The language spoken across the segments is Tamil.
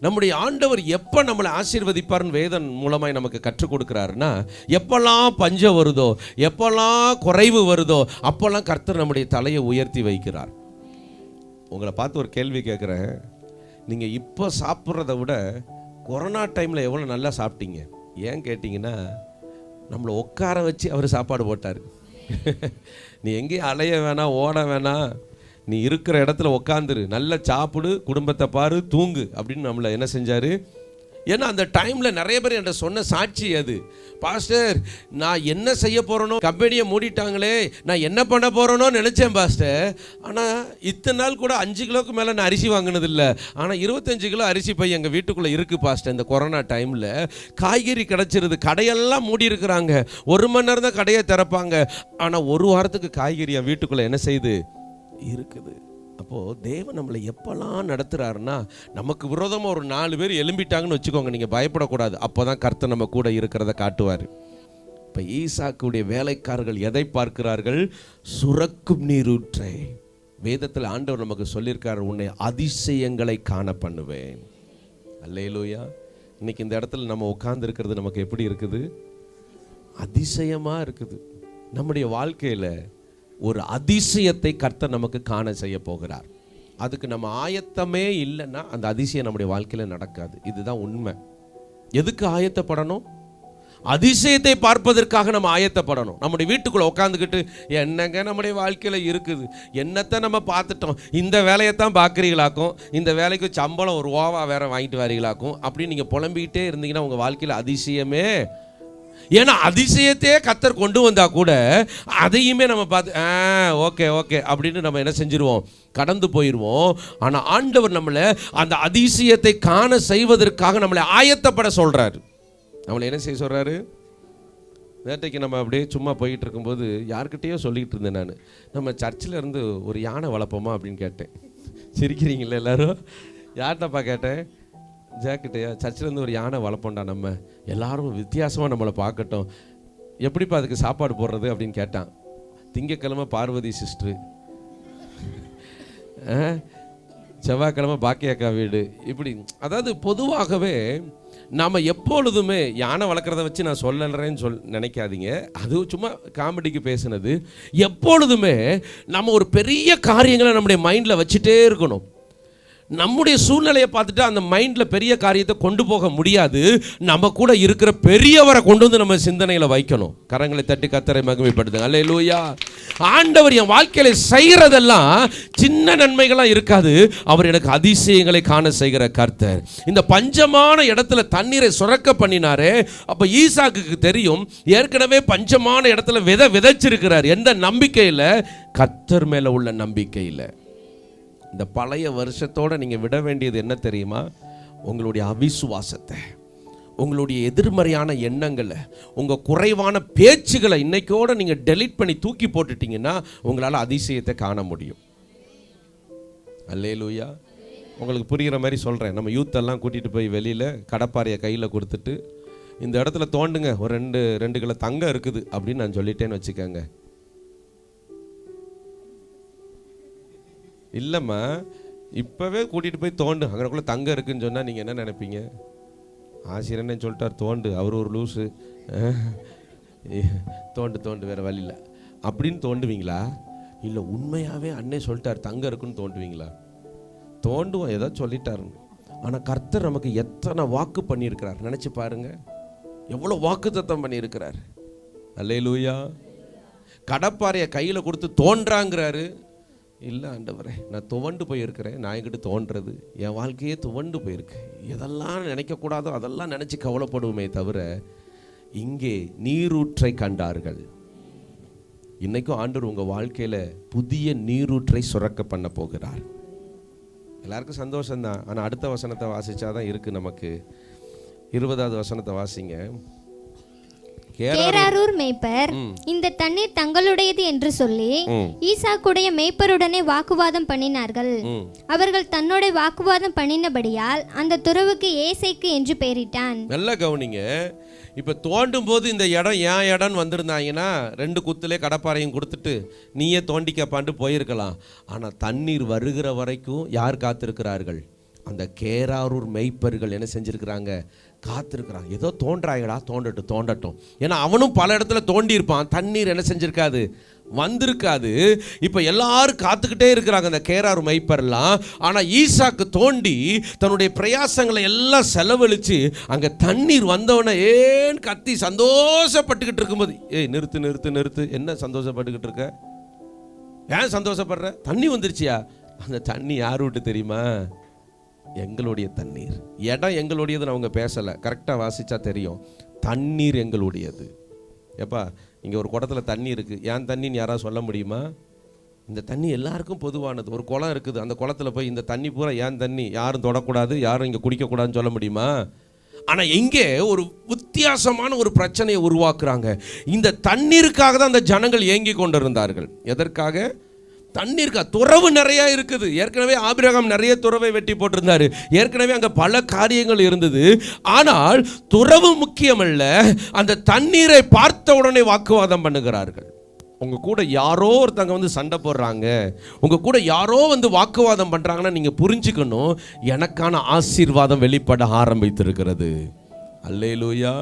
நம்முடைய ஆண்டவர் எப்போ நம்மளை ஆசீர்வதிப்பார்னு வேதன் மூலமாக நமக்கு கற்றுக் கொடுக்குறாருன்னா எப்போல்லாம் பஞ்சம் வருதோ எப்போல்லாம் குறைவு வருதோ அப்போல்லாம் கர்த்தர் நம்முடைய தலையை உயர்த்தி வைக்கிறார். உங்களை பார்த்து ஒரு கேள்வி கேட்குறேன். நீங்கள் இப்போ சாப்பிட்றத விட கொரோனா டைமில் எவ்வளோ நல்லா சாப்பிட்டீங்க? ஏன் கேட்டிங்கன்னா நம்மளை உட்கார வச்சு அவர் சாப்பாடு போட்டார். நீ எங்கேயும் அலைய வேணாம் ஓட வேணாம். நீ இருக்கிற இடத்துல உக்காந்துரு நல்லா சாப்பிடு குடும்பத்தை பாரு தூங்கு அப்படின்னு நம்மளை என்ன செஞ்சார்? ஏன்னா அந்த டைமில் நிறைய பேர் என்கிட்ட சொன்ன சாட்சி அது. பாஸ்டர் நான் என்ன செய்ய போகிறேனோ கம்பெனியை மூடிட்டாங்களே நான் என்ன பண்ண போகிறேனோ நினச்சேன் பாஸ்டர். ஆனால் இத்தனை நாள் கூட அஞ்சு கிலோக்கு மேலே நான் அரிசி வாங்கினதில்லை. ஆனால் இருபத்தஞ்சு கிலோ அரிசி பையன் எங்கள் வீட்டுக்குள்ளே இருக்குது பாஸ்டர் இந்த கொரோனா டைமில் காய்கறி கிடச்சிருது கடையெல்லாம் மூடி இருக்கிறாங்க. ஒரு மணி நேரம் தான் கடையை திறப்பாங்க. ஆனால் ஒரு வாரத்துக்கு காய்கறி என் வீட்டுக்குள்ளே என்ன செய்யுது இருக்குது. அப்போது தேவன் நம்மளை எப்போல்லாம் நடத்துகிறாருன்னா நமக்கு விரோதமாக ஒரு நாலு பேர் எலும்பிட்டாங்கன்னு வச்சுக்கோங்க நீங்கள் பயப்படக்கூடாது. அப்போ தான் கர்த்தர் நம்ம கூட இருக்கிறத காட்டுவார். இப்போ ஈசாக்குடைய வேலைக்காரர்கள் எதை பார்க்கிறார்கள்? சுரக்கும் நீரூற்றை. வேதத்தில் ஆண்டவர் நமக்கு சொல்லியிருக்கார் உன்னை அதிசயங்களை காண பண்ணுவேன். அல்லையிலோயா இன்னைக்கு இந்த இடத்துல நம்ம உட்கார்ந்து இருக்கிறது நமக்கு எப்படி இருக்குது? அதிசயமாக இருக்குது. நம்முடைய வாழ்க்கையில் ஒரு அதிசயத்தை கர்த்தர் நமக்கு காண செய்ய போகிறார். அதுக்கு நம்ம ஆயத்தமே இல்லைன்னா அந்த அதிசயம் நம்முடைய வாழ்க்கையில் நடக்காது. இதுதான் உண்மை. எதுக்கு ஆயத்தப்படணும்? அதிசயத்தை பார்ப்பதற்காக நம்ம ஆயத்தப்படணும். நம்முடைய வீட்டுக்குள்ளே உட்காந்துக்கிட்டு என்னங்க நம்முடைய வாழ்க்கையில் இருக்குது? என்னத்தை நம்ம பார்த்துட்டோம்? இந்த வேலையை தான் பார்க்குறீங்களாக்கும்? இந்த வேலைக்கு சம்பளம் ஒரு ஓவா வேற வாங்கிட்டு வரீங்களாக்கும்? அப்படின்னு நீங்கள் புலம்பிக்கிட்டே இருந்தீங்கன்னா உங்கள் வாழ்க்கையில் அதிசயமே ஏன்னா அதிசயத்தையே கத்தர் கொண்டு வந்தால் கூட அதையுமே நம்ம பார்த்து ஆ ஓகே ஓகே அப்படின்னு நம்ம என்ன செஞ்சுருவோம்? கடந்து போயிடுவோம் ஆனால் ஆண்டவர் நம்மளை அந்த அதிசயத்தை காண செய்வதற்காக நம்மளை ஆயத்தப்பட சொல்கிறார் நம்மளை என்ன செய்ய சொல்கிறாரு வேட்டைக்கு நம்ம அப்படியே சும்மா போயிட்டு இருக்கும்போது யார்கிட்டயோ சொல்லிக்கிட்டு இருந்தேன் நான். நம்ம சர்ச்சில் இருந்து ஒரு யானை வளர்ப்போமா அப்படின்னு கேட்டேன். சிரிக்கிறீங்களா எல்லாரும்? யார்கிட்டப்பா கேட்டேன்? ஜாக்கிட்டையா சர்ச்சிலேருந்து ஒரு யானை வளர்ப்போம்டா நம்ம? எல்லாரும் வித்தியாசமாக நம்மளை பார்க்கட்டும். எப்படிப்பா அதுக்கு சாப்பாடு போடுறது அப்படின்னு கேட்டான். திங்கக்கிழமை பார்வதி சிஸ்டரு செவ்வாய்க்கிழமை பாக்கியாக்கா வீடு. இப்படி அதாவது பொதுவாகவே நாம் எப்பொழுதுமே யானை வளர்க்குறத வச்சு நான் சொல்லலைன்னு சொல் நினைக்காதீங்க. அது சும்மா காமெடிக்கு பேசுனது. எப்பொழுதுமே நம்ம ஒரு பெரிய காரியங்களை நம்முடைய மைண்டில் வச்சுட்டே இருக்கணும். நம்முடைய சூழ்நிலையை பார்த்துட்டு அந்த மைண்டில் பெரிய காரியத்தை கொண்டு போக முடியாது. நம்ம கூட இருக்கிற பெரியவரை கொண்டு வந்து நம்ம சிந்தனையில் வைக்கணும். கரங்களை தட்டி கத்தரை மகிமைப்படுத்துங்க. அல்ல லூயா ஆண்டவர் என் வாழ்க்கையில செய்கிறதெல்லாம் சின்ன நன்மைகளாக இருக்காது. அவர் எனக்கு அதிசயங்களை காண செய்கிற கர்த்தர். இந்த பஞ்சமான இடத்துல தண்ணீரை சுரக்க பண்ணினாரே. அப்போ ஈசாக்கு தெரியும் ஏற்கனவே பஞ்சமான இடத்துல விதை விதைச்சிருக்கிறார். எந்த நம்பிக்கையில்? கர்த்தர் மேலே உள்ள நம்பிக்கையில். இந்த பழைய வருஷத்தோடு நீங்கள் விட வேண்டியது என்ன தெரியுமா? உங்களுடைய அவிசுவாசத்தை உங்களுடைய எதிர்மறையான எண்ணங்களை உங்கள் குறைவான பேச்சுகளை இன்றைக்கோடு நீங்கள் டெலீட் பண்ணி தூக்கி போட்டுட்டீங்கன்னா உங்களால் அதிசயத்தை காண முடியும். அல்லே லூயா உங்களுக்கு புரிகிற மாதிரி சொல்கிறேன் நம்ம யூத்தெல்லாம் கூட்டிகிட்டு போய் வெளியில் கடப்பாறையை கையில் கொடுத்துட்டு இந்த இடத்துல தோண்டுங்க ஒரு ரெண்டு ரெண்டு கிலோ தங்கம் இருக்குது அப்படின்னு நான் சொல்லிட்டேன்னு வச்சுக்கோங்க. இல்லைம்மா இப்போவே கூட்டிகிட்டு போய் தோண்டு. அங்கனக்குள்ளே தங்கம் இருக்குன்னு சொன்னால் நீங்கள் என்ன நினைப்பீங்க? ஆசிரியர்னே சொல்லிட்டார்? தோண்டு. அவர் ஒரு லூஸு தோண்டு தோண்டு வேறு வழியில் அப்படின்னு தோண்டுவீங்களா? இல்லை உண்மையாகவே அண்ணே சொல்லிட்டார் தங்கம் இருக்குன்னு தோண்டுவீங்களா? தோண்டுவோம் ஏதோ சொல்லிட்டாருன்னு. ஆனால் கர்த்தர் நமக்கு எத்தனை வாக்கு பண்ணியிருக்கிறார்? நினச்சி பாருங்கள் எவ்வளோ வாக்கு தத்தம் பண்ணியிருக்கிறார். அல்லையிலூயா கடப்பாறையை கையில் கொடுத்து தோன்றாங்கிறாரு. இல்லை ஆண்டவரே நான் துவண்டு போயிருக்கிறேன். நான் என்கிட்ட தோன்றது. என் வாழ்க்கையே துவண்டு போயிருக்கு. எதெல்லாம் நினைக்கக்கூடாதோ அதெல்லாம் நினச்சி கவலைப்படுவோமே தவிர இங்கே நீரூற்றை கண்டார்கள். இன்றைக்கும் ஆண்டவர் உங்கள் வாழ்க்கையில் புதிய நீரூற்றை சுரக்க பண்ண போகிறார். எல்லாருக்கும் சந்தோஷம்தான். ஆனால் அடுத்த வசனத்தை வாசிச்சாதான் இருக்குது நமக்கு. இருபதாவது வசனத்தை வாசிங்க. கேராரூர் மேய்ப்பர். இந்த தண்ணீர் தங்களுடையது என்று சொல்லி ஈசாக்குடைய மேய்ப்பருடனே வாக்குவாதம் பண்ணினார்கள். அவர்கள் தன்னோட வாக்குவாதம் பண்ணினபடியால் அந்த துறவுக்கு ஏசைக்கு என்று பெயரிட்டான். நல்லா கவனிங்க. இப்போ தோண்டும் போது இந்த இடம் ஏன் இடம்னு வந்திருந்தாங்கன்னா ரெண்டு குத்துலே கடப்பாறையும் கொடுத்துட்டு நீயே தோண்டிக்கப்பான்ட்டு போயிருக்கலாம். ஆனால் தண்ணீர் வருகிற வரைக்கும் யார் காத்திருக்கிறார்கள்? அந்த கேராரூர் மெய்ப்பர்கள் என்ன செஞ்சிருக்கிறாங்க? காத்திருக்கிறான் ஏதோ தோன்றாயடா தோண்டட்டும் தோண்டட்டும். ஏன்னா அவனும் பல இடத்துல தோண்டியிருப்பான். தண்ணீர் என்ன செஞ்சுருக்காது? வந்திருக்காது. இப்போ எல்லாரும் காத்துக்கிட்டே இருக்கிறாங்க அந்த கேரார் மைப்பர்லாம் ஆனால் ஈசாக்கு தோண்டி தன்னுடைய பிரயாசங்களை எல்லாம் செலவழித்து அங்கே தண்ணீர் வந்தவொடனே ஏன் கத்தி சந்தோஷப்பட்டுக்கிட்டு இருக்கும்போது ஏய் நிறுத்து நிறுத்து நிறுத்து. என்ன சந்தோஷப்பட்டுக்கிட்டு இருக்க? ஏன் சந்தோஷப்படுற? தண்ணி வந்துருச்சியா? அந்த தண்ணி யார் விட்டு தெரியுமா? எங்களுடைய தண்ணீர். இடம் எங்களுடையதுன்னு அவங்க பேசலை. கரெக்டாக வாசித்தா தெரியும். தண்ணீர் எங்களுடையது. ஏப்பா இங்கே ஒரு குடத்தில் தண்ணி இருக்குது ஏன் தண்ணின்னு யாராவது சொல்ல முடியுமா? இந்த தண்ணி எல்லாருக்கும் பொதுவானது. ஒரு குளம் இருக்குது. அந்த குளத்துல போய் இந்த தண்ணி பூரா ஏன் தண்ணி? யாரும் தொடக்கூடாது யாரும் இங்கே குடிக்கக்கூடாதுன்னு சொல்ல முடியுமா? ஆனால் எங்கே ஒரு வித்தியாசமான ஒரு பிரச்சனையை உருவாக்குறாங்க. இந்த தண்ணீருக்காக தான் அந்த ஜனங்கள் ஏங்கி கொண்டிருந்தார்கள். எதற்காக? தண்ணீருக்கா துறவு நிறைய இருக்குது. ஏற்கனவே ஆபிரகம் நிறைய துறவை வெட்டி போட்டிருந்தாரு. ஏற்கனவே அங்கே பல காரியங்கள் இருந்தது. ஆனால் துறவு முக்கியமல்ல அந்த தண்ணீரை பார்த்த உடனே வாக்குவாதம் பண்ணுகிறார்கள். உங்க கூட யாரோ ஒருத்தங்க வந்து சண்டை போடுறாங்க. உங்க கூட யாரோ வந்து வாக்குவாதம் பண்றாங்கன்னா நீங்க புரிஞ்சுக்கணும். எனக்கான ஆசீர்வாதம் வெளிப்பட ஆரம்பித்திருக்கிறது. அல்லேலூயா.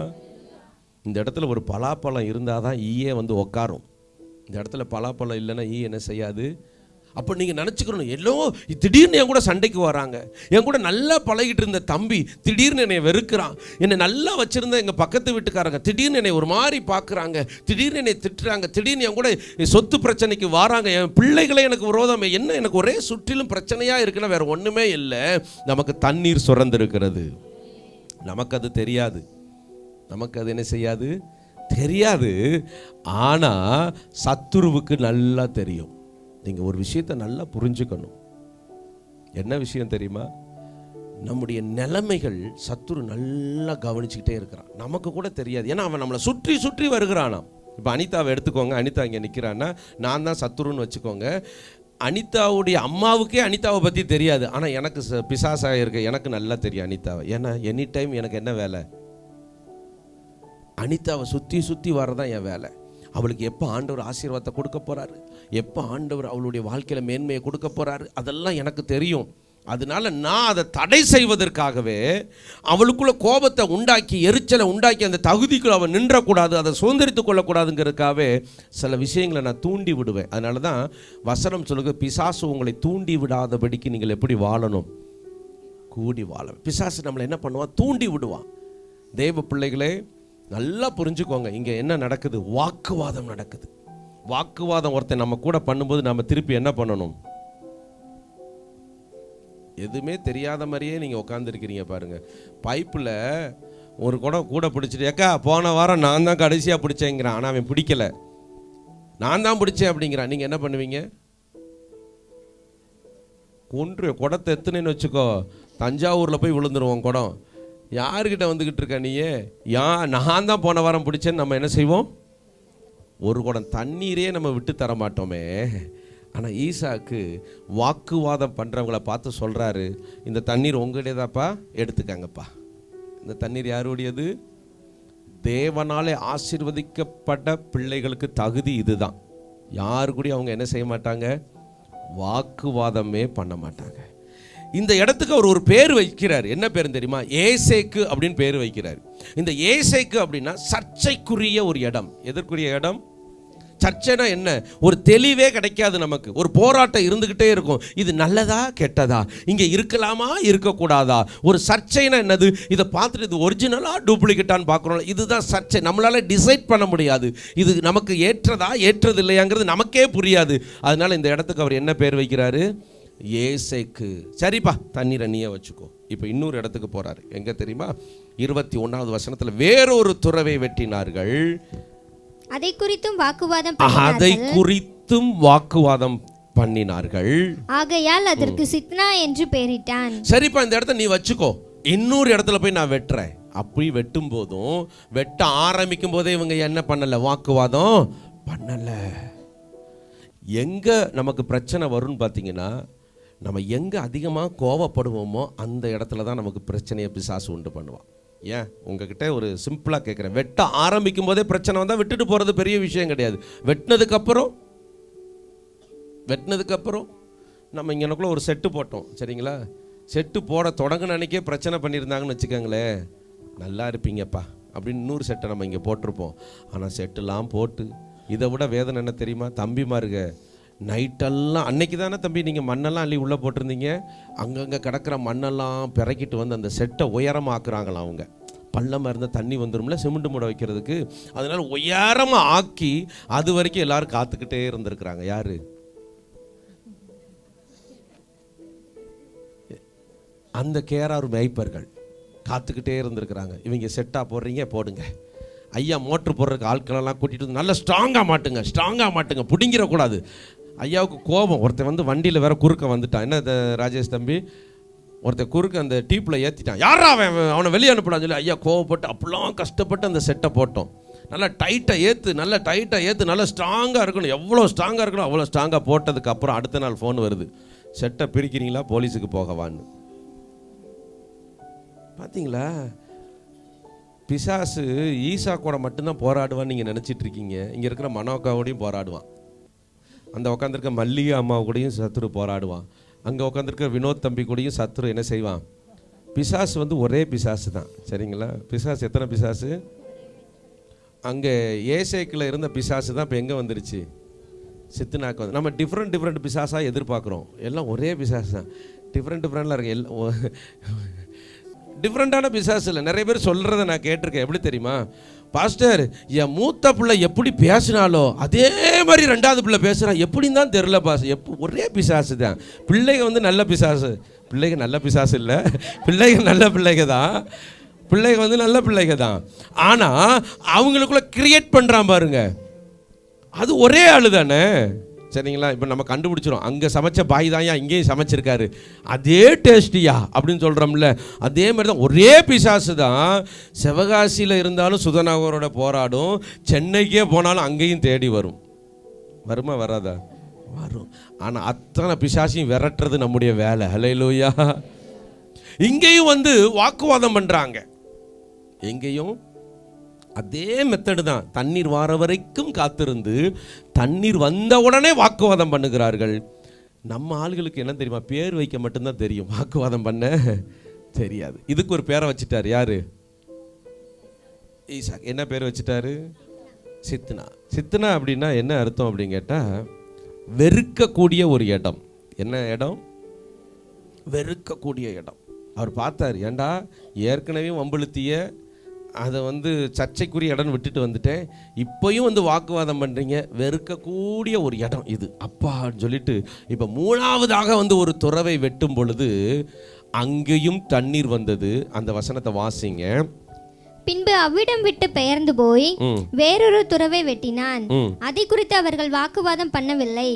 இந்த இடத்துல ஒரு பலாப்பழம் இருந்தால் தான் ஈயே வந்து உக்காரும். இந்த இடத்துல பலாப்பழம் இல்லைன்னா ஈ என்ன செய்யாது? அப்போ நீங்கள் நினச்சிக்கணும் எல்லோ திடீர்னு என் கூட சண்டைக்கு வராங்க. என் கூட நல்லா பழகிட்டு இருந்த தம்பி திடீர்னு என்னை வெறுக்கிறான். என்னை நல்லா வச்சுருந்த எங்கள் பக்கத்து வீட்டுக்காரங்க திடீர்னு என்னை ஒரு மாதிரி பார்க்குறாங்க திடீர்னு என்னை திட்டுறாங்க. திடீர்னு என் கூட சொத்து பிரச்சனைக்கு வராங்க. என் பிள்ளைகளே எனக்கு விரோதம். என்ன எனக்கு ஒரே சுற்றிலும் பிரச்சனையாக இருக்குன்னா வேற ஒன்றுமே இல்லை. நமக்கு தண்ணீர் சுரந்திருக்கிறது. நமக்கு அது தெரியாது. நமக்கு அது என்ன செய்யாது? தெரியாது ஆனால் சத்துருவுக்கு நல்லா தெரியும். நீங்கள் ஒரு விஷயத்தை நல்லா புரிஞ்சுக்கணும். என்ன விஷயம் தெரியுமா? நம்முடைய நிலைமைகள் சத்துரு நல்லா கவனிச்சுக்கிட்டே இருக்கிறான். நமக்கு கூட தெரியாது. ஏன்னா அவன் நம்மளை சுற்றி சுற்றி வருகிறானாம். இப்போ அனிதாவை எடுத்துக்கோங்க. அனிதா இங்கே நிற்கிறான்னா நான் தான் சத்துருன்னு வச்சுக்கோங்க. அனிதாவுடைய அம்மாவுக்கே அனிதாவை பற்றி தெரியாது. ஆனால் எனக்கு ச- பிசாசாக இருக்க எனக்கு நல்லா தெரியும் அனிதாவை. ஏன்னா எனி டைம் எனக்கு என்ன வேலை? அனிதாவை சுற்றி சுற்றி வரதான் என் வேலை. அவளுக்கு எப்போ ஆண்டவர் ஆசீர்வாதத்தை கொடுக்க போகிறாரு எப்போ ஆண்டவர் அவளுடைய வாழ்க்கையில் மேன்மையை கொடுக்க போகிறாரு அதெல்லாம் எனக்கு தெரியும். அதனால நான் அதை தடை செய்வதற்காகவே அவளுக்குள்ள கோபத்தை உண்டாக்கி எரிச்சலை உண்டாக்கி அந்த தகுதிக்குள்ள அவன் நின்றக்கூடாது அதை சுதந்திரித்து கொள்ளக்கூடாதுங்கிறதுக்காகவே சில விஷயங்களை நான் தூண்டி விடுவேன். அதனால தான் வசனம் சொல்லுங்க பிசாசு உங்களை தூண்டி விடாதபடிக்கு நீங்கள் எப்படி வாழணும்? கூடி வாழ. பிசாசு நம்மளை என்ன பண்ணுவான்? தூண்டி விடுவான். தேவ பிள்ளைகளே நல்லா புரிஞ்சுக்கோங்க. இங்கே என்ன நடக்குது? வாக்குவாதம் நடக்குது. வாக்குவாதம் ஒருத்தன் நம்ம கூட பண்ணும்போது நம்ம திருப்பி என்ன பண்ணணும்? எதுவுமே தெரியாத மாதிரியே நீங்கள் உட்காந்துருக்கிறீங்க பாருங்கள் பைப்பில் ஒரு குடம் கூட பிடிச்சிட்டு ஏக்கா போன வாரம் நான் தான் கடைசியாக பிடிச்சேங்கிறான். ஆனால் அவன் பிடிக்கல. நான் தான் பிடிச்சேன் அப்படிங்கிறான். நீங்கள் என்ன பண்ணுவீங்க? கொன்று குடத்தை எத்துனேன்னு வச்சுக்கோ. தஞ்சாவூரில் போய் விழுந்துருவோம் குடம். யாருக்கிட்ட வந்துக்கிட்டு இருக்க நீயே? யா நான் தான் போன வாரம் பிடிச்சேன்னு நம்ம என்ன செய்வோம்? ஒரு குடம் தண்ணீரே நம்ம விட்டு தர மாட்டோமே. ஆனால் ஈசாக்கு வாக்குவாதம் பண்ணுறவங்கள பார்த்து சொல்கிறாரு இந்த தண்ணீர் உங்களுடையதாப்பா? எடுத்துக்கங்கப்பா. இந்த தண்ணீர் யாருடையது? தேவனாலே ஆசிர்வதிக்கப்பட்ட பிள்ளைகளுக்கு தகுதி இதுதான். யாரு கூட அவங்க என்ன செய்ய மாட்டாங்க? வாக்குவாதமே பண்ண மாட்டாங்க. இந்த இடத்துக்கு அவர் ஒரு பேர் வைக்கிறார். என்ன பேர் தெரியுமா? ஏசேக்கு அப்படின்னு பேர் வைக்கிறார். இந்த ஏசேக்கு அப்படின்னா சர்ச்சைக்குரிய ஒரு இடம். எதற்குரிய இடம்? சர்ச்சைனா என்ன? ஒரு தெளிவே கிடைக்காது நமக்கு. ஒரு போராட்டம் இருந்துக்கிட்டே இருக்கும். இது நல்லதா கெட்டதா? இங்கே இருக்கலாமா இருக்கக்கூடாதா? ஒரு சர்ச்சைனா என்னது? இதை பார்த்துட்டு இது ஒரிஜினலாக டூப்ளிகேட்டான்னு பார்க்குறோம் இதுதான் சர்ச்சை. நம்மளால் டிசைட் பண்ண முடியாது. இது நமக்கு ஏற்றதா ஏற்றது இல்லையாங்கிறது நமக்கே புரியாது. அதனால இந்த இடத்துக்கு அவர் என்ன பேர் வைக்கிறாரு? ஏசைக்கு சரிப்பா. தண்ணீரை நீயே வச்சுக்கோ. இப்போ இன்னொரு இடத்துக்கு போறாரு. எங்க தெரியுமா? இருபத்தி ஒன்றாவது வசனத்துல வேறொரு துறவை வெட்டினார்கள். அதை குறித்தும் வாக்குவாதம் அதை குறித்தும் வாக்குவாதம் பண்ணினார்கள். ஆகையால் அதற்கு சித்னா என்று பெயரிட்டான். சரிப்பா இந்த இடத்த நீ வச்சுக்கோ. இன்னொரு இடத்துல போய் நான் வெட்டுறேன். அப்படி வெட்டும் போதும் வெட்ட ஆரம்பிக்கும் போதே இவங்க என்ன பண்ணல? வாக்குவாதம் பண்ணல. எங்க நமக்கு பிரச்சனை வரும்னு பார்த்தீங்கன்னா நம்ம எங்கே அதிகமாக கோவப்படுவோமோ அந்த இடத்துல தான் நமக்கு பிரச்சனையை பிசாசு உண்டு பண்ணுவான். ஏன்? உங்ககிட்ட ஒரு சிம்பிளாக கேட்குறேன் வெட்ட ஆரம்பிக்கும் போதே பிரச்சனை வந்தால் விட்டுட்டு போகிறது பெரிய விஷயம் கிடையாது. வெட்டினதுக்கப்புறம் வெட்டினதுக்கப்புறம் நம்ம இங்கனக்குள்ள ஒரு செட்டு போட்டோம். சரிங்களா? செட்டு போட தொடங்கின அன்னைக்கே பிரச்சனை பண்ணியிருந்தாங்கன்னு வச்சுக்கோங்களேன். நல்லா இருப்பீங்கப்பா. அப்படின்னு நூறு செட்டை நம்ம இங்கே போட்டிருப்போம். ஆனால் செட்டுலாம் போட்டு இதை விட வேதனை என்ன தெரியுமா? தம்பிமாருங்க நைட்டெல்லாம் அன்னைக்கு தானே தம்பி நீங்கள் மண்ணெல்லாம் அள்ளி உள்ளே போட்டிருந்தீங்க? அங்கங்கே கிடக்கிற மண்ணெல்லாம் பிறக்கிட்டு வந்து அந்த செட்டை உயரமாக ஆக்குறாங்களா அவங்க. பள்ளமாக இருந்தால் தண்ணி வந்துடும்ல சிமெண்ட் மூட வைக்கிறதுக்கு. அதனால் உயரமாக ஆக்கி அது வரைக்கும் எல்லாரும் காத்துக்கிட்டே இருந்திருக்கிறாங்க. யார்? அந்த கேரார் மேய்ப்பர்கள் காத்துக்கிட்டே இருந்திருக்கிறாங்க. இவங்க செட்டாக போடுறீங்க போடுங்க. ஐயா மோட்ரு போடுறதுக்கு ஆட்களெல்லாம் கூட்டிகிட்டு வந்து நல்லா ஸ்ட்ராங்காக மாட்டுங்க ஸ்ட்ராங்காக மாட்டுங்க. பிடிங்கிடக்கூடாது. ஐயாவுக்கு கோபம். ஒருத்தன் வந்து வண்டியில் வேற குறுக்க வந்துட்டான். என்ன ராஜேஷ் தம்பி? ஒருத்தன் குறுக்க அந்த டீப்பில் ஏற்றிட்டான் யாரா அவன்? அவனை வெளியே அனுப்பிடான்னு சொல்லி ஐயா கோவப்பட்டு அப்படிலாம் கஷ்டப்பட்டு அந்த செட்டை போட்டோம். நல்லா டைட்டாக ஏற்று நல்லா டைட்டாக ஏற்று நல்லா ஸ்ட்ராங்காக இருக்கணும். எவ்வளோ ஸ்ட்ராங்காக இருக்கணும் அவ்வளோ ஸ்ட்ராங்காக போட்டதுக்கு அப்புறம் அடுத்த நாள் ஃபோன் வருது. செட்டை பிரிக்கிறீங்களா? போலீஸுக்கு போகவான்னு. பார்த்தீங்களா பிசாசு ஈசா கூட மட்டும்தான் போராடுவான்னு நீங்கள் நினச்சிட்டு இருக்கீங்க. இங்கே இருக்கிற மனோக்காவோடையும் போராடுவான். அந்த உட்காந்துருக்க மல்லிகை அம்மா கூடயும் சத்துரு போராடுவான். அங்கே உட்காந்துருக்க வினோத் தம்பி கூடயும் சத்துரு என்ன செய்வான்? பிசாசு வந்து ஒரே பிசாசு தான். சரிங்களா? பிசாசு எத்தனை பிசாசு? அங்கே ஏசேக்கில் இருந்த பிசாசு தான் இப்போ எங்கே வந்துருச்சு? சித்துனாக்கு வந்து. நம்ம டிஃப்ரெண்ட் டிஃப்ரெண்ட் பிசாஸாக எதிர்பார்க்குறோம். எல்லாம் ஒரே பிசாசு தான். டிஃப்ரெண்ட் டிஃப்ரெண்ட்லாம் இருக்கு. எல்லாம் டிஃப்ரெண்ட்டான பிசாசு இல்லை. நிறைய பேர் சொல்கிறத நான் கேட்டிருக்கேன். எப்படி தெரியுமா? பாஸ்டர் என் மூத்த பிள்ளை எப்படி பேசினாலோ அதே மாதிரி ரெண்டாவது பிள்ளை பேசுகிறான் எப்படின்னு தான் தெரில பாஸ். எப் ஒரே பிசாசு தான். பிள்ளைங்க வந்து நல்ல பிசாசு. பிள்ளைங்க நல்ல பிசாசு இல்லை. பிள்ளைங்க நல்ல பிள்ளைங்க தான். பிள்ளைங்க வந்து நல்ல பிள்ளைங்க தான். ஆனால் அவங்களுக்குள்ள கிரியேட் பண்ணுறான் பாருங்க. அது ஒரே ஆளு தானே. சரிங்களா? இப்போ நம்ம கண்டுபிடிச்சிரும். அங்கே சமைச்ச பாய் தான்யா இங்கேயும் சமைச்சிருக்காரு. அதே டேஸ்டியா அப்படின்னு சொல்கிறோம்ல அதே மாதிரி தான் ஒரே பிசாசு தான் சிவகாசியில் இருந்தாலும் சுதநகரோட போராடும். சென்னைக்கே போனாலும் அங்கேயும் தேடி வரும். வருமா வராதா? வரும். ஆனால் அத்தனை பிசாசையும் விரட்டுறது நம்முடைய வேலை. ஹலையிலூயா இங்கேயும் வந்து வாக்குவாதம் பண்ணுறாங்க எங்கேயும்? அதே மெத்தடு தான். தண்ணீர் வார வரைக்கும் காத்திருந்து தண்ணீர் வந்த உடனே வாக்குவாதம் பண்ணுகிறார்கள். நம்ம ஆளுகளுக்கு என்ன தெரியுமா? பேர் வைக்க மட்டும்தான் தெரியும். வாக்குவாதம் பண்ண தெரியாது. இதுக்கு ஒரு பேரை வச்சுட்டார். யாரு? ஈசாக். என்ன பேர் வச்சுட்டாரு? சித்னா. சித்னா அப்படின்னா என்ன அர்த்தம் அப்படின்னு கேட்டால் வெறுக்கக்கூடிய ஒரு இடம். என்ன இடம்? வெறுக்கக்கூடிய இடம். அவர் பார்த்தார். ஏண்டா? ஏற்கனவே வம்பிழுத்திய அதை வந்து சர்ச்சைக்குரிய இடம் விட்டுட்டு வந்துட்டேன். இப்போயும் வந்து வாக்குவாதம் பண்ணுறீங்க வெறுக்கக்கூடிய ஒரு இடம் இது. அப்பான்னு சொல்லிட்டு இப்போ மூணாவதாக வந்து ஒரு துறவை வெட்டும் பொழுது அங்கேயும் தண்ணீர் வந்தது. அந்த வசனத்தை வாசிங்க. பின்பு அவ்விடம் விட்டு பெயர்ந்து போய் வேறொரு துறவை வெட்டினான். அதை குறித்து அவர்கள் வாக்குவாதம் பண்ணவில்லை.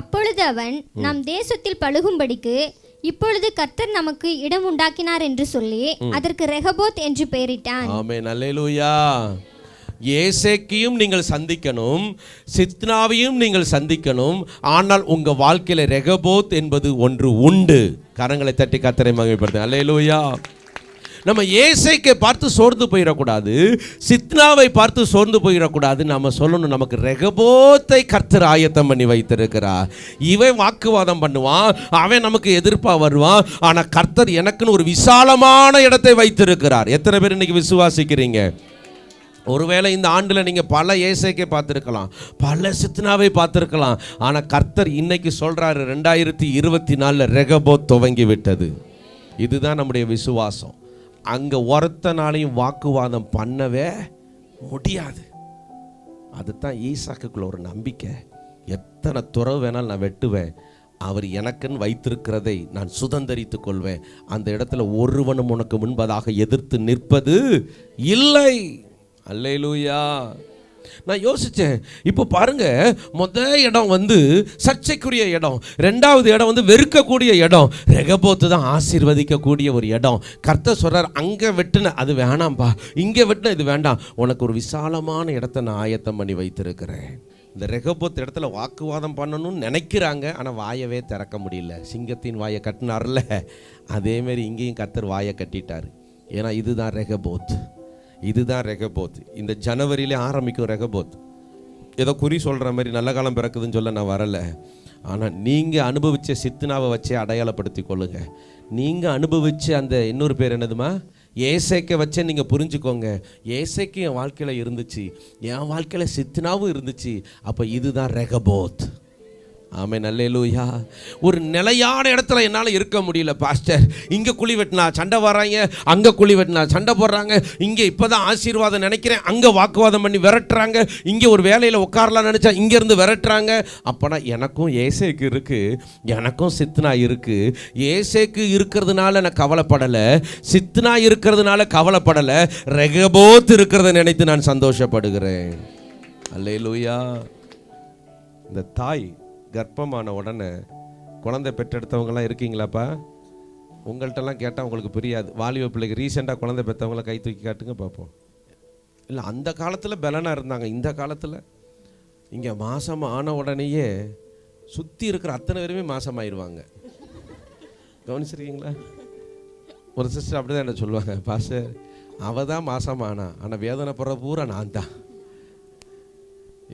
அப்பொழுது அவன் நம் தேசத்தில் பழுகும்படிக்கு இப்பொழுது கர்த்தர் நமக்கு இடம் உண்டாக்கினார் என்று சொல்லி அதற்கு ரெகபோத் என்று பெயரிட்டான். ஆமே நல்லேலூயா ஏசேக்கையும் நீங்கள் சந்திக்கணும் சித்னாவையும் நீங்கள் சந்திக்கணும் ஆனால் உங்க வாழ்க்கையில ரெகபோத் என்பது ஒன்று உண்டு. கரங்களை தட்டி கத்தரை மகிழ்ப்படுத்து அல்லேலூயா. நம்ம ஏசைக்கை பார்த்து சோர்ந்து போயிடக்கூடாது சித்னாவை பார்த்து சோர்ந்து போயிடக்கூடாது. நம்ம சொல்லணும் நமக்கு ரெகபோத்தை கர்த்தர் ஆயத்தம் பண்ணி வைத்திருக்கிறார். இவன் வாக்குவாதம் பண்ணுவான் அவன் நமக்கு எதிர்ப்பாக வருவான் ஆனால் கர்த்தர் எனக்குன்னு ஒரு விசாலமான இடத்தை வைத்திருக்கிறார். எத்தனை பேர் இன்னைக்கு விசுவாசிக்கிறீங்க? ஒருவேளை இந்த ஆண்டில் நீங்கள் பல ஏசைக்கை பார்த்துருக்கலாம் பல சித்னாவை பார்த்துருக்கலாம் ஆனால் கர்த்தர் இன்னைக்கு சொல்கிறாரு ரெண்டாயிரத்தி இருபத்தி நாலில் ரெகபோத் துவங்கி விட்டது. இதுதான் நம்முடைய விசுவாசம். அங்கே ஒருத்தனாலையும் வாக்குவாதம் பண்ணவே முடியாது. அதுதான் ஈசாக்குக்குள்ள ஒரு நம்பிக்கை. எத்தனை துறவு வேணாலும் நான் வெட்டுவேன். அவர் எனக்குன்னு வைத்திருக்கிறதை நான் சுதந்திரித்து கொள்வேன். அந்த இடத்துல ஒருவனும் உனக்கு முன்பதாக எதிர்த்து நிற்பது இல்லை. அல்லையிலூயா நான் யோசித்தேன் இப்போ பாருங்க முத இடம் வந்து சர்ச்சைக்குரிய இடம். ரெண்டாவது இடம் வந்து வெறுக்கக்கூடிய இடம். ரெகபோத்து தான் ஆசீர்வதிக்கக்கூடிய ஒரு இடம். கர்த்த சொல்கிறார் அங்கே வெட்டுன அது வேணாம்பா. இங்கே வெட்டின இது வேண்டாம். உனக்கு ஒரு விசாலமான இடத்த நான் ஆயத்தம் பண்ணி வைத்திருக்கிறேன். இந்த ரெகபோத் இடத்துல வாக்குவாதம் பண்ணணும்னு நினைக்கிறாங்க. ஆனால் வாயவே திறக்க முடியல. சிங்கத்தின் வாயை கட்டினார்ல. அதேமாரி இங்கேயும் கர்த்தர் வாயை கட்டிட்டார். ஏன்னா இதுதான் ரெகபோத் இதுதான் ரெகபோத். இந்த ஜனவரியிலே ஆரம்பிக்கும் ரெகபோத். ஏதோ குறி சொல்கிற மாதிரி நல்ல காலம் பிறக்குதுன்னு சொல்ல நான் வரலை. ஆனால் நீங்கள் அனுபவித்த சித்துனாவை வச்சே அடையாளப்படுத்தி கொள்ளுங்க. நீங்கள் அனுபவித்த அந்த இன்னொரு பேர் என்னதுமா? ஏசைக்க வச்சே நீங்கள் புரிஞ்சுக்கோங்க. ஏசைக்கு என் வாழ்க்கையில் இருந்துச்சு. என் வாழ்க்கையில் சித்துனாவும் இருந்துச்சு. அப்போ இதுதான் ரெகபோத். ஆமே நல்லேலூயா ஒரு நிலையான இடத்துல என்னால் இருக்க முடியல பாஸ்டர். இங்கே குழி வெட்டினா சண்டை வர்றாங்க அங்கே குழி வெட்டினா சண்டை போடுறாங்க. இங்கே இப்போ தான் ஆசீர்வாதம் நினைக்கிறேன் அங்கே வாக்குவாதம் பண்ணி விரட்டுறாங்க. இங்கே ஒரு வேலையில் உட்காரலாம் நினச்சா இங்கேருந்து விரட்டுறாங்க. அப்போனா எனக்கும் ஏசேக்கு இருக்குது எனக்கும் சித்னா இருக்குது ஏசேக்கு இருக்கிறதுனால நான் கவலைப்படலை சித்னா இருக்கிறதுனால கவலைப்படலை ரெகபோத் இருக்கிறத நினைத்து நான் சந்தோஷப்படுகிறேன். அல்லேலூயா. இந்த தாய் கர்ப்பமான உடனே குழந்தை பெற்றெடுத்தவங்கலாம் இருக்கீங்களாப்பா? உங்கள்கிட்டலாம் கேட்டால் உங்களுக்கு புரியாது. வாலிப பிள்ளைக்கு ரீசெண்டாக குழந்தை பெற்றவங்கள கை தூக்கி காட்டுங்க பார்ப்போம் இல்லை அந்த காலத்தில் பலனாக இருந்தாங்க. இந்த காலத்தில் இங்கே மாதம் ஆன உடனேயே சுற்றி இருக்கிற அத்தனை பேருமே மாசமாயிருவாங்க. கவனிச்சிருக்கீங்களா? ஒரு சிஸ்டர் அப்படி தான் என்ன சொல்லுவாங்க பாஸ்டர் அவள் தான் மாசமானா ஆனால் வேதனை போகிற பூரா நான் தான்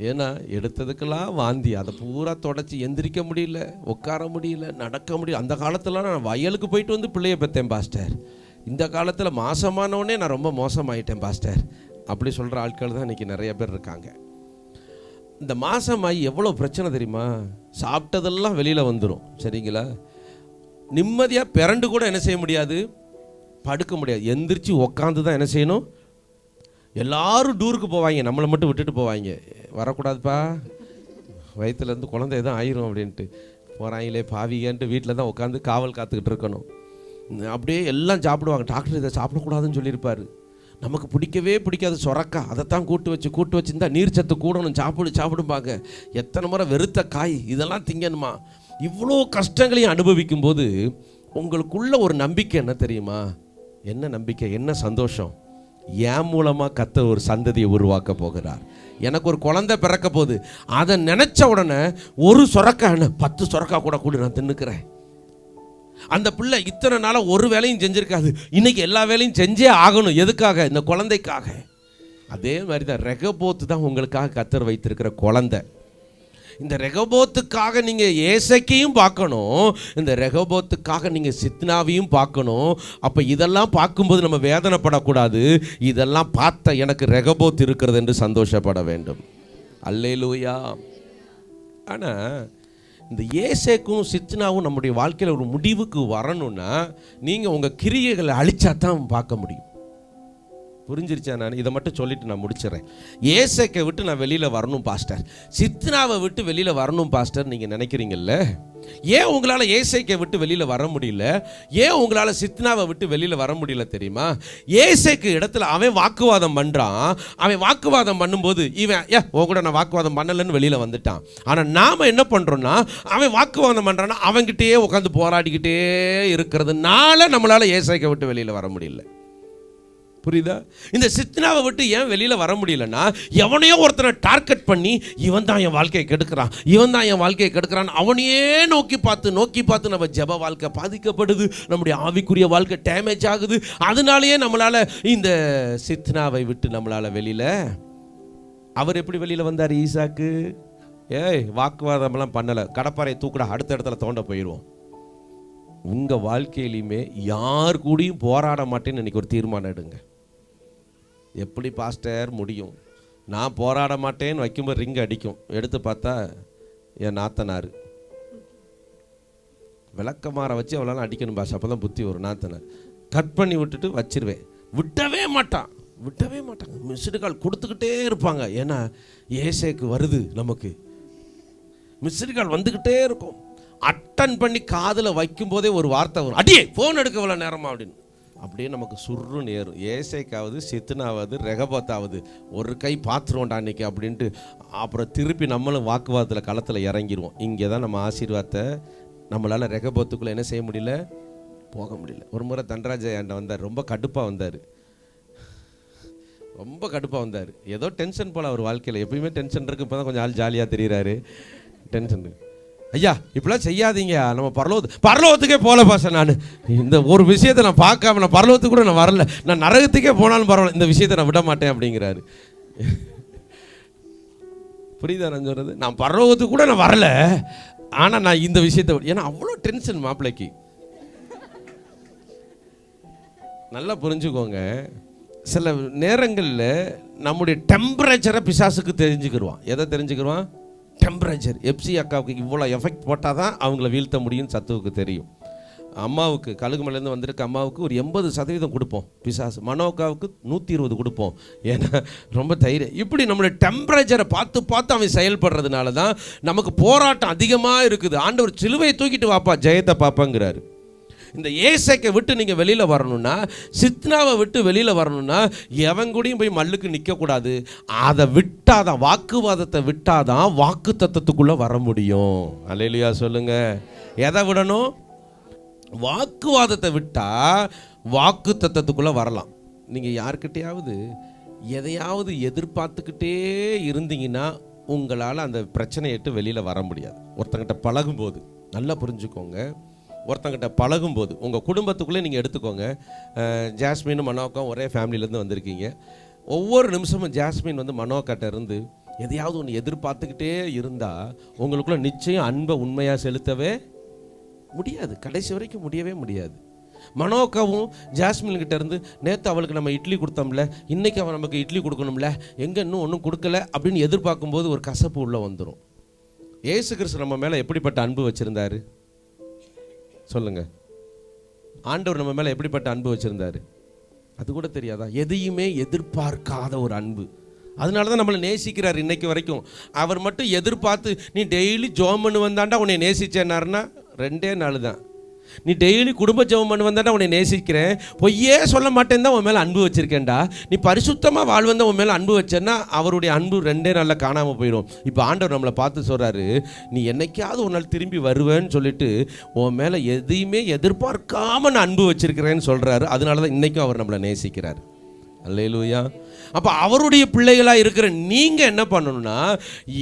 ஏன்னா எடுத்ததுக்கெல்லாம் வாந்தி. அதை பூரா தொடச்சி எந்திரிக்க முடியல உட்கார முடியல நடக்க முடியல. அந்த காலத்துல நான் வயலுக்கு போயிட்டு வந்து பிள்ளைய பெற்றேன் பாஸ்டர் இந்த காலத்தில் மாசமானவனே நான் ரொம்ப மோசமாயிட்டேன் பாஸ்டர் அப்படி சொல்கிற ஆட்கள் தான் இன்றைக்கி நிறைய பேர் இருக்காங்க. இந்த மாசமாயி எவ்வளோ பிரச்சனை தெரியுமா? சாப்பிட்டதெல்லாம் வெளியில் வந்துடும் சரிங்களா? நிம்மதியாக பிறண்டு கூட என்ன செய்ய முடியாது? படுக்க முடியாது. எந்திரிச்சு உக்காந்து தான் என்ன செய்யணும்? எல்லாரும் டூருக்கு போவாங்க நம்மளை மட்டும் விட்டுட்டு போவாங்க. வரக்கூடாதுப்பா. வயிற்றுலேருந்து குழந்தை எதுவும் ஆயிரும் அப்படின்ட்டு. போகிறாங்களே பாவிகன்ட்டு வீட்டில் தான் உட்காந்து காவல் காத்துக்கிட்டு இருக்கணும். அப்படியே எல்லாம் சாப்பிடுவாங்க. டாக்டர் இதை சாப்பிடக்கூடாதுன்னு சொல்லியிருப்பாரு. நமக்கு பிடிக்கவே பிடிக்காது சொரக்கா. அதைத்தான் கூட்டு வச்சு கூட்டு வச்சிருந்தா நீர் சத்து கூடணும். சாப்பிடு சாப்பிடும்பாங்க. எத்தனை முறை வெறுத்த காய் இதெல்லாம் திங்கணுமா? இவ்வளோ கஷ்டங்களையும் அனுபவிக்கும் போது உங்களுக்குள்ள ஒரு நம்பிக்கை என்ன தெரியுமா? என்ன நம்பிக்கை? என்ன சந்தோஷம்? என் மூலமாக கத்த ஒரு சந்ததியை உருவாக்க போகிறார். எனக்கு ஒரு குழந்தை பிறக்க போகுது. அதை நினச்ச உடனே ஒரு சொரக்கா என்ன? பத்து சொரக்கா கூட கூட நான் தின்னுக்கிறேன். அந்த பிள்ளை இத்தனை நாளாக ஒரு வேலையும் செஞ்சுருக்காது. இன்னைக்கு எல்லா வேலையும் செஞ்சே ஆகணும். எதுக்காக? இந்த குழந்தைக்காக. அதே மாதிரி தான் ரெகபோத்து தான் உங்களுக்காக கத்தர் வைத்திருக்கிற குழந்தை. இந்த ரெகபோத்துக்காக நீங்கள் ஏசைக்கையும் பார்க்கணும் இந்த ரெகபோத்துக்காக நீங்கள் சித்னாவையும் பார்க்கணும். அப்போ இதெல்லாம் பார்க்கும்போது நம்ம வேதனைப்படக்கூடாது. இதெல்லாம் பார்த்த எனக்கு ரெகபோத் இருக்கிறது என்று சந்தோஷப்பட வேண்டும். அல்லேலூயா. ஆனால் இந்த ஏசேக்கும் சித்னாவும் நம்முடைய வாழ்க்கையில் ஒரு முடிவுக்கு வரணும்னா நீங்கள் உங்கள் கிரியைகளை அழிச்சா தான் பார்க்க முடியும். புரிஞ்சிருச்சா நான்? இதை மட்டும் சொல்லிட்டு நான் முடிச்சிடறேன். ஏசக்கை விட்டு நான் வெளியில் வரணும் பாஸ்டர். சித்னாவை விட்டு வெளியில் வரணும் பாஸ்டர் நீங்கள் நினைக்கிறீங்கல்ல? ஏன் உங்களால் ஏசைக்கை விட்டு வெளியில் வர முடியல? ஏன் உங்களால் சித்னாவை விட்டு வெளியில் வர முடியல தெரியுமா? ஏசைக்கு இடத்துல அவன் வாக்குவாதம் பண்ணுறான் அவன் வாக்குவாதம் பண்ணும்போது இவன் ஏ உன் கூட நான் வாக்குவாதம் பண்ணலைன்னு வெளியில் வந்துட்டான். ஆனால் நாம் என்ன பண்ணுறோன்னா அவன் வாக்குவாதம் பண்ணுறான்னா அவன்கிட்டயே உட்காந்து போராடிக்கிட்டே இருக்கிறதுனால நம்மளால் ஏசைக்கை விட்டு வெளியில் வர முடியல. புரியுதா? இந்த சித்னாவை விட்டு ஏன் வெளியில் வர முடியலன்னா எவனையோ ஒருத்தனை டார்கெட் பண்ணி இவன் தான் என் வாழ்க்கையை கெடுக்கிறான். இவன் தான் என் வாழ்க்கையை கெடுக்கிறான். அவனையே நோக்கி பார்த்து நோக்கி பார்த்து நம்ம ஜெப வாழ்க்கை பாதிக்கப்படுது. நம்முடைய ஆவிக்குரிய வாழ்க்கை டேமேஜ் ஆகுது. அதனாலேயே நம்மளால் இந்த சித்னாவை விட்டு நம்மளால் வெளியில் அவர் எப்படி வெளியில் வந்தார் ஈசாக்கு? ஏய் வாக்குவாதம்லாம் பண்ணலை. கடப்பாறை தூக்குடா அடுத்த இடத்துல தோண்ட போயிடுவோம் உங்கள் வாழ்க்கையிலையுமே யார் கூடயும் போராட மாட்டேன்னு இன்றைக்கி ஒரு தீர்மானம் எடுங்க. எப்படி பாஸ்டர் முடியும்? நான் போராட மாட்டேன்னு வைக்கும்போது ரிங் அடிக்கும். எடுத்து பார்த்தா என் நாத்தனார். விளக்கமாற வச்சு அவ்வளோலாம் அடிக்கணும் பாஸ். அப்போ தான் புத்தி வரும் நாத்தனார். கட் பண்ணி விட்டுட்டு வச்சிருவேன். விட்டவே மாட்டான். விட்டவே மாட்டாங்க மிஸ்டு கால் கொடுத்துக்கிட்டே இருப்பாங்க. ஏன்னா ஏசேக்கு வருது நமக்கு. மிஸ்டு கால் வந்துக்கிட்டே இருக்கும். அட்டன் பண்ணி காதில் வைக்கும்போதே ஒரு வார்த்தை வரும். அடியே ஃபோன் எடுக்க இவ்வளோ நேரமா அப்படின்னு. அப்படியே நமக்கு சுருன்னு ஏறும். ஏசைக்காவது சித்துனாவது ரெகபத்தாவது ஒரு கை பாத்துருவோம்டா அன்னைக்கு அப்படின்ட்டு அப்புறம் திருப்பி நம்மளும் வாக்குவாதத்தில் களத்தில் இறங்கிடுவோம் இங்கே தான் நம்ம ஆசீர்வாதத்தை நம்மளால் ரெகபத்துக்குள்ளே என்ன செய்ய முடியல? போக முடியல. ஒரு முறை தன்ராஜ வந்தார். ரொம்ப கடுப்பாக வந்தார். ரொம்ப கடுப்பாக வந்தார். ஏதோ டென்ஷன் போல் அவர் வாழ்க்கையில். எப்பயுமே டென்ஷன் இருக்கு. இப்போ தான் கொஞ்சம் ஆள் ஜாலியாக தெரிகிறாரு டென்ஷன் ஐயா இப்படிலாம் செய்யாதீங்க. நம்ம பரலோகத்து பரலோகத்துக்கே போகல பாச நான். இந்த ஒரு விஷயத்தை நான் பார்க்காம நான் பரலோகத்துக்கு கூட நான் வரல. நான் நரகத்துக்கே போனாலும் பரவாயில்ல. இந்த விஷயத்தை நான் விட மாட்டேன் அப்படிங்கிறாரு. புரியுதா நான் சொல்கிறது நான் பரலோகத்துக்கு கூட நான் வரல. ஆனால் நான் இந்த விஷயத்தை ஏன்னா அவ்வளோ டென்ஷன் மாப்பிள்ளைக்கு. நல்லா புரிஞ்சுக்கோங்க. சில நேரங்களில் நம்முடைய டெம்பரேச்சரை பிசாசுக்கு தெரிஞ்சுக்கிடுவான் எதை தெரிஞ்சுக்கிடுவான் டெம்பரேச்சர் எப்சி அக்காவுக்கு இவ்வளோ எஃபெக்ட் போட்டால் தான் அவங்கள வீழ்த்த முடியும்னு சத்துவுக்கு தெரியும். அம்மாவுக்கு கழுகுமலேருந்து வந்திருக்க அம்மாவுக்கு ஒரு எண்பது சதவீதம் கொடுப்போம். பிசாசு. மனோக்காவுக்கு நூற்றி இருபது கொடுப்போம். ஏன்னா ரொம்ப தைரியம். இப்படி நம்மளுடைய டெம்பரேச்சரை பார்த்து பார்த்து அவன் செயல்படுறதுனால தான் நமக்கு போராட்டம் அதிகமாக இருக்குது. ஆண்டவர் சிலுவையை தூக்கிட்டு வாப்பா ஜெயத்தை பார்ப்பாங்கிறாரு இந்த ஏசைக்கை விட்டு நீங்கள் வெளியில் வரணும்னா சித்னாவை விட்டு வெளியில் வரணும்னா எவன் கூடயும் போய் மல்லுக்கு நிற்கக்கூடாது அதை விட்டாதான் வாக்குவாதத்தை விட்டாதான் வாக்கு தத்துவத்துக்குள்ளே வர முடியும். அலையிலியா சொல்லுங்க. எதை விடணும்? வாக்குவாதத்தை விட்டால் வாக்கு தத்துவத்துக்குள்ளே வரலாம். நீங்கள் யார்கிட்டையாவது எதையாவது எதிர்பார்த்துக்கிட்டே இருந்தீங்கன்னா உங்களால் அந்த பிரச்சனையை விட்டு வெளியில் வர முடியாது. ஒருத்தங்கிட்ட பழகும்போது நல்லா புரிஞ்சுக்கோங்க. ஒருத்தங்கிட்ட பழகும்போது உங்கள் குடும்பத்துக்குள்ளே நீங்கள் எடுத்துக்கோங்க. அஹ், ஜாஸ்மினும் ஒரே ஃபேமிலியிலேருந்து வந்திருக்கீங்க. ஒவ்வொரு நிமிஷமும் ஜாஸ்மின் வந்து மனோக்காட்ட இருந்து எதையாவது ஒன்று எதிர்பார்த்துக்கிட்டே இருந்தால் உங்களுக்குள்ள நிச்சயம் அன்பை உண்மையாக செலுத்தவே முடியாது. கடைசி வரைக்கும் முடியவே முடியாது. மனோக்காவும் ஜாஸ்மின் கிட்ட இருந்து நேற்று அவளுக்கு நம்ம இட்லி கொடுத்தோம்ல இன்னைக்கு அவன் நமக்கு இட்லி கொடுக்கணும்ல எங்கே இன்னும் ஒன்றும் கொடுக்கல? அப்படின்னு எதிர்பார்க்கும்போது ஒரு கசப்பு உள்ளே வந்துடும் ஏசு கிறிஸ்து நம்ம மேலே எப்படிப்பட்ட அன்பு வச்சுருந்தாரு? சொல்லுங்கள் ஆண்டவர் நம்ம மேலே எப்படிப்பட்ட அன்பு வச்சுருந்தாரு? அது கூட தெரியாதா? எதையுமே எதிர்பார்க்காத ஒரு அன்பு. அதனால தான் நம்மளை நேசிக்கிறார் இன்னைக்கு வரைக்கும். அவர் மட்டும் எதிர்பார்த்து நீ டெய்லி ஜோம் பண்ணு வந்தாண்டா உன்னை நேசிச்சேனாருன்னா ரெண்டே நாள் தான் நீ டெய்லி குடும்ப ஜெபம் பண்ணி வந்தாண்டா உன்னை நேசிக்கிறேன். பொய்யே சொல்ல மாட்டேன் தான் உன் மேலே அன்பு வச்சிருக்கேன்டா. நீ பரிசுத்தமாக வாழ்வந்தா உன் மேலே அன்பு வச்சேன்னா அவருடைய அன்பு ரெண்டே நாளில் காணாமல் போயிடும் இப்போ ஆண்டவர் நம்மளை பார்த்து சொல்கிறாரு நீ என்னைக்காவது ஒரு நாள் திரும்பி வருவேன்னு சொல்லிட்டு உன் மேலே எதையுமே எதிர்பார்க்காம நான் அன்பு வச்சிருக்கிறேன்னு சொல்கிறாரு அதனால தான் இன்றைக்கும் அவர் நம்மளை நேசிக்கிறார். அல்லையிலூயா அப்போ அவருடைய பிள்ளைகளாக இருக்கிற நீங்கள் என்ன பண்ணணும்னா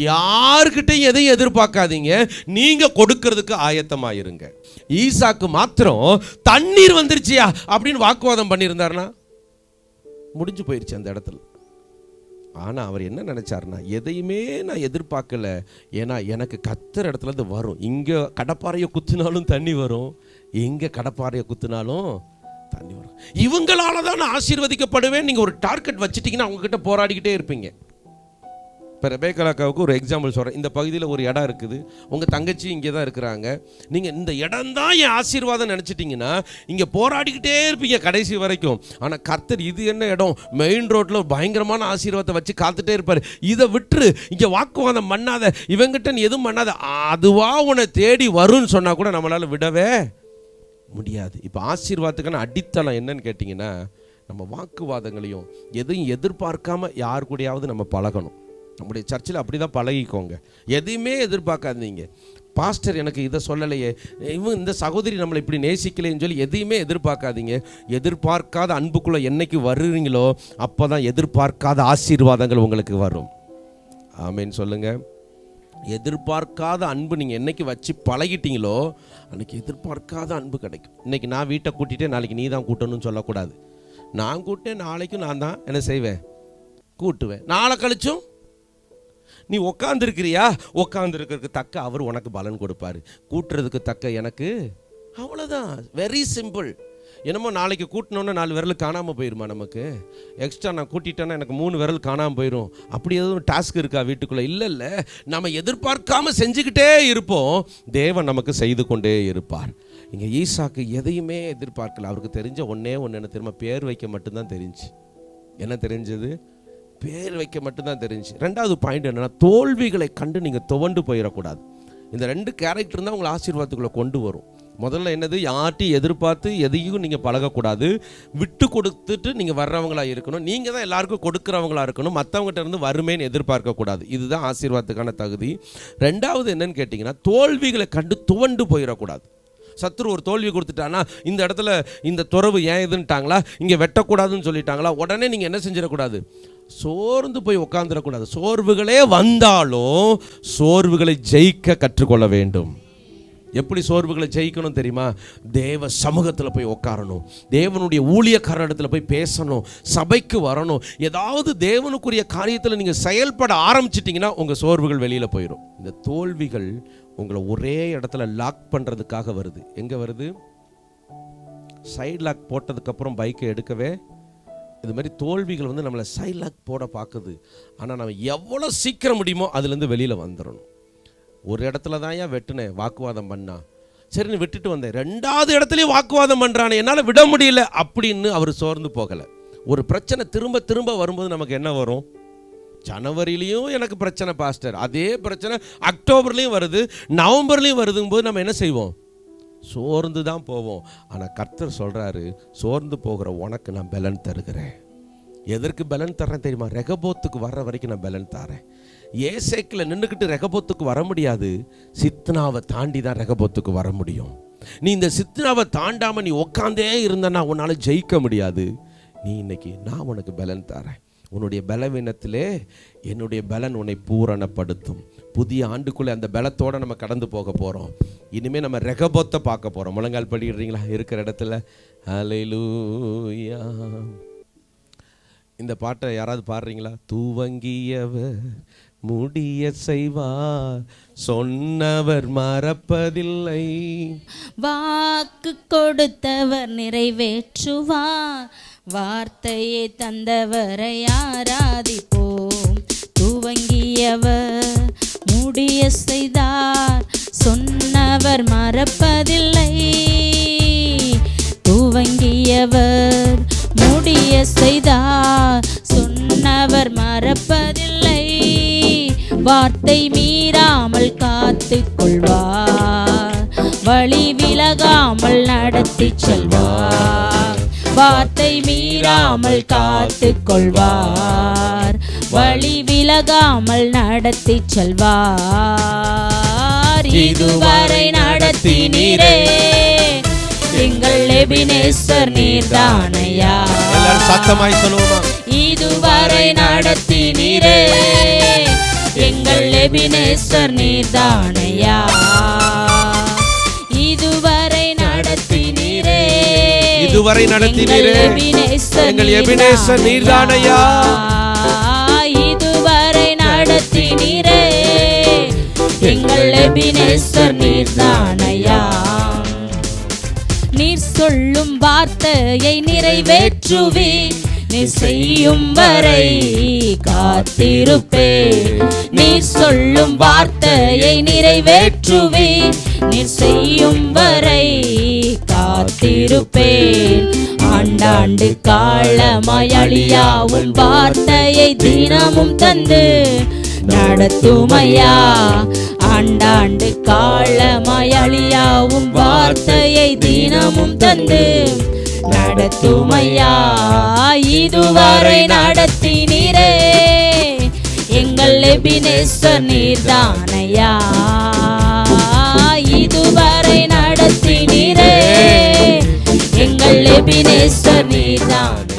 யாருக்கிட்டையும் எதையும் எதிர்பார்க்காதீங்க. நீங்கள் கொடுக்கறதுக்கு ஆயத்தமாக இருங்க ஈசாக்கு மாத்திரம் தண்ணீர் வந்துருச்சியா அப்படின்னு வாக்குவாதம் பண்ணியிருந்தாருன்னா முடிஞ்சு போயிடுச்சு அந்த இடத்துல. ஆனால் அவர் என்ன நினச்சாருன்னா எதையுமே நான் எதிர்பார்க்கல. ஏன்னா எனக்கு கத்துற இடத்துல இருந்து வரும். இங்கே கடப்பாறையை குத்தினாலும் தண்ணி வரும். எங்கே கடப்பாறையை குத்தினாலும் தண்ணி வரும் இவங்களால தான் நான் ஆசீர்வதிக்கப்படுவேன். நீங்கள் ஒரு டார்கெட் வச்சுட்டிங்கன்னா அவங்கக்கிட்ட போராடிக்கிட்டே இருப்பீங்க. இப்போ ரெபேக்கலாக்காவுக்கு ஒரு எக்ஸாம்பிள் சொல்கிறேன் இந்த பகுதியில் ஒரு இடம் இருக்குது. உங்கள் தங்கச்சி இங்கே தான் இருக்கிறாங்க. நீங்கள் இந்த இடம் தான் என் ஆசீர்வாதம் நினச்சிட்டிங்கன்னா இங்கே போராடிக்கிட்டே இருப்பீங்க கடைசி வரைக்கும். ஆனால் கர்த்தர் இது என்ன இடம்? மெயின் ரோட்டில் பயங்கரமான ஆசீர்வாதத்தை வச்சு காத்துட்டே இருப்பார். இதை விட்டுரு. இங்கே வாக்குவாதம் பண்ணாத. இவங்கிட்ட நீ எதுவும் பண்ணாத. அதுவாக உன்னை தேடி வரும்னு சொன்னால் கூட நம்மளால் விடவே முடியாது. இப்போ ஆசீர்வாதத்துக்கான அடித்தளம் என்னன்னு கேட்டிங்கன்னா நம்ம வாக்குவாதங்களையும் எதையும் எதிர்பார்க்காம யார் கூடயாவது நம்ம பழகணும். நம்முடைய சர்ச்சில் அப்படி தான் பழகிக்கோங்க. எதையுமே எதிர்பார்க்காதீங்க. பாஸ்டர் எனக்கு இதை சொல்லலையே. இவன் இந்த சகோதரி நம்மளை இப்படி நேசிக்கலைன்னு சொல்லி எதையுமே எதிர்பார்க்காதீங்க. எதிர்பார்க்காத அன்புக்குள்ளே என்னைக்கு வருவீங்களோ அப்போ தான் எதிர்பார்க்காத ஆசீர்வாதங்கள் உங்களுக்கு வரும். ஆமேன்னு சொல்லுங்கள் எதிர்பார்க்காத அன்பு நீங்கள் என்னைக்கு வச்சு பழகிட்டீங்களோ அன்றைக்கி எதிர்பார்க்காத அன்பு கிடைக்கும். இன்றைக்கி நான் வீட்டை கூட்டிகிட்டே நாளைக்கு நீ தான் கூட்டணும்னு சொல்லக்கூடாது. நான் கூட்டேன் நாளைக்கும் நான் தான் என்ன செய்வேன்? கூட்டுவேன். நாளை கழிச்சும் நீ உக்காந்துருக்கிறியா? உக்காந்துருக்கிறதுக்கு தக்க அவர் உனக்கு பலன் கொடுப்பாரு. கூட்டுறதுக்கு தக்க எனக்கு அவ்வளோதான் வெரி சிம்பிள் என்னமோ நாளைக்கு கூட்டினோன்னே நாலு விரல் காணாமல் போயிருமா நமக்கு? எக்ஸ்ட்ரா நான் கூட்டிட்டேன்னா எனக்கு மூணு விரல் காணாமல் போயிடும் அப்படி எதுவும் டாஸ்க் இருக்கா வீட்டுக்குள்ளே? இல்லை இல்லை. நம்ம எதிர்பார்க்காம செஞ்சுக்கிட்டே இருப்போம். தேவன் நமக்கு செய்து கொண்டே இருப்பார். இங்கே ஈசாக்கு எதையுமே எதிர்பார்க்கல. அவருக்கு தெரிஞ்ச ஒன்றே ஒன்று என்ன திரும்ப பேர் வைக்க மட்டும்தான் தெரிஞ்சு. என்ன தெரிஞ்சது? பேர் வைக்க மட்டும்தான் தெரிஞ்சு. ரெண்டாவது பாயிண்ட் என்னென்னா தோல்விகளை கண்டு நீங்கள் துவண்டு போயிடக்கூடாது. இந்த ரெண்டு கேரக்டர் தான் உங்களை ஆசீர்வாதத்துக்குள்ளே கொண்டு வரும். முதல்ல என்னது? யார்ட்டையும் எதிர்பார்த்து எதையும் நீங்கள் பழகக்கூடாது. விட்டு கொடுத்துட்டு நீங்கள் வர்றவங்களா இருக்கணும். நீங்கள் தான் எல்லாருக்கும் கொடுக்குறவங்களா இருக்கணும். மற்றவங்ககிட்ட இருந்து வறுமைன்னு எதிர்பார்க்கக்கூடாது. இதுதான் ஆசீர்வாதத்துக்கான தகுதி. ரெண்டாவது என்னன்னு கேட்டிங்கன்னா தோல்விகளை கண்டு துவண்டு போயிடக்கூடாது. சத்ரு ஒரு தோல்வி கொடுத்துட்டானா இந்த இடத்துல இந்த துறவு ஏன் இதுன்ட்டாங்களா? இங்கே வெட்டக்கூடாதுன்னு சொல்லிட்டாங்களா? உடனே நீங்கள் என்ன செஞ்சிடக்கூடாது? சோர்ந்து போய் உட்காந்துடக்கூடாது சோர்வுகளே வந்தாலும் சோர்வுகளை ஜெயிக்க கற்றுக்கொள்ள வேண்டும். எப்படி சோர்வுகளை ஜெயிக்கணும் தெரியுமா? தேவ சமூகத்தில் போய் உட்காரணும் தேவனுடைய ஊழியக்கார இடத்துல போய் பேசணும். சபைக்கு வரணும். ஏதாவது தேவனுக்குரிய காரியத்தில் நீங்கள் செயல்பட ஆரம்பிச்சிட்டிங்கன்னா உங்கள் சோர்வுகள் வெளியில் போயிடும் இந்த தோல்விகள் உங்களை ஒரே இடத்துல லாக் பண்ணுறதுக்காக வருது. எங்கே வருது? சைட் லாக் போட்டதுக்கப்புறம் பைக்கை எடுக்கவே இது மாதிரி தோல்விகள் வந்து நம்மளை சைட் லாக் போட பார்க்குது ஆனால் நம்ம எவ்வளோ சீக்கிரம் முடியுமோ அதுலேருந்து வெளியில் வந்துடணும் ஒரு இடத்துல தான் ஏன் வெட்டுனேன் வாக்குவாதம் பண்ணா. சரி நீ விட்டுட்டு வந்தேன் ரெண்டாவது இடத்துலையும் வாக்குவாதம் பண்ணுறானே என்னால் விட முடியல அப்படின்னு அவர் சோர்ந்து போகலை. ஒரு பிரச்சனை திரும்ப திரும்ப வரும்போது நமக்கு என்ன வரும்? ஜனவரிலையும் எனக்கு பிரச்சனை பாஸ்டர். அதே பிரச்சனை அக்டோபர்லேயும் வருது நவம்பர்லேயும் வருதுங்கும்போது நம்ம என்ன செய்வோம்? சோர்ந்து தான் போவோம். ஆனால் கர்த்தர் சொல்கிறாரு சோர்ந்து போகிற உனக்கு நான் பலன் தருகிறேன். எதற்கு பலன் தர்றேன் தெரியுமா? ரெகபோத்துக்கு வர்ற வரைக்கும் நான் பலன் தரேன். ஏசேக்கில் நின்றுக்கிட்டு ரகபோத்துக்கு வர முடியாது. சித்னாவை தாண்டி தான் ரகபோத்துக்கு வர முடியும். நீ இந்த சித்னாவை தாண்டாமல் நீ உக்காந்தே இருந்தனா உன்னால் ஜெயிக்க முடியாது. நீ இன்னைக்கு நான் உனக்கு பலன் தரேன். உன்னுடைய பலவீனத்திலே என்னுடைய பலன் உன்னை பூரணப்படுத்தும். புதிய ஆண்டுக்குள்ளே அந்த பலத்தோடு நம்ம கடந்து போக போகிறோம் இனிமேல் நம்ம ரெகபோத்தை பார்க்க போகிறோம் முழங்கால் படிக்கிறீங்களா இருக்கிற இடத்துல. அலையிலூயா இந்த பாட்டை யாராவது பாடுறீங்களா? தூவங்கியவர் முடிய செய்வார். சொன்னவர் மறப்பதில்லை. வாக்கு கொடுத்தவர் நிறைவேற்றுவார். வார்த்தையை தந்தவரை ஆராதிப்போம். துவங்கியவர் முடிய செய்தார். சொன்னவர் மறப்பதில்லை. துவங்கியவர் முடிய செய்தார். சொன்னவர் மறப்பதில்லை. வார்த்தை மீறாமல் காத்து கொள்வார் வழி விலகாமல் நடத்தி செல்வார். வார்த்தை மீறாமல் காத்து கொள்வார் வழி விலகாமல் நடத்தி செல்வார். இதுவரை நடத்தினீரே. எங்கள் எபினேசர் நீர்தானையா. சத்தமாய் சொல்லுவோமா? இதுவரை நடத்தினீரே. எங்கள் எபினேசர் நீர்தானையா? இதுவரை நடத்தினீரே. இதுவரை நடத்தினீரே. எங்கள் எபினேசர் நீர்தானையா. இதுவரை நடத்தினீரே. எங்கள் எபினேசர் நீர்தானையா? நீர் சொல்லும் வார்த்தையை நிறைவேற்றுவே நீர் செய்யும் வரை காத்திருப்பே நீர் சொல்லும் வார்த்தையை நிறைவேற்றுவே. நீர் செய்யும் வரை காத்திருப்பேன். ஆண்டாண்டு காலமாய் அழியாவும் வார்த்தையை தினமும் தந்து நடத்துமையா? ஆண்டாண்டு காலமாய் அழியாவும் வார்த்தையை தினமும் தந்து நடத்துமையா? இதுவரை நடத்தினீரே. எங்கள் எபினேஸ்வர் நீர்தானையா? இதுவரை நடத்தினீரே. எங்கள் எபினேஸ்வர் நீர்தான்.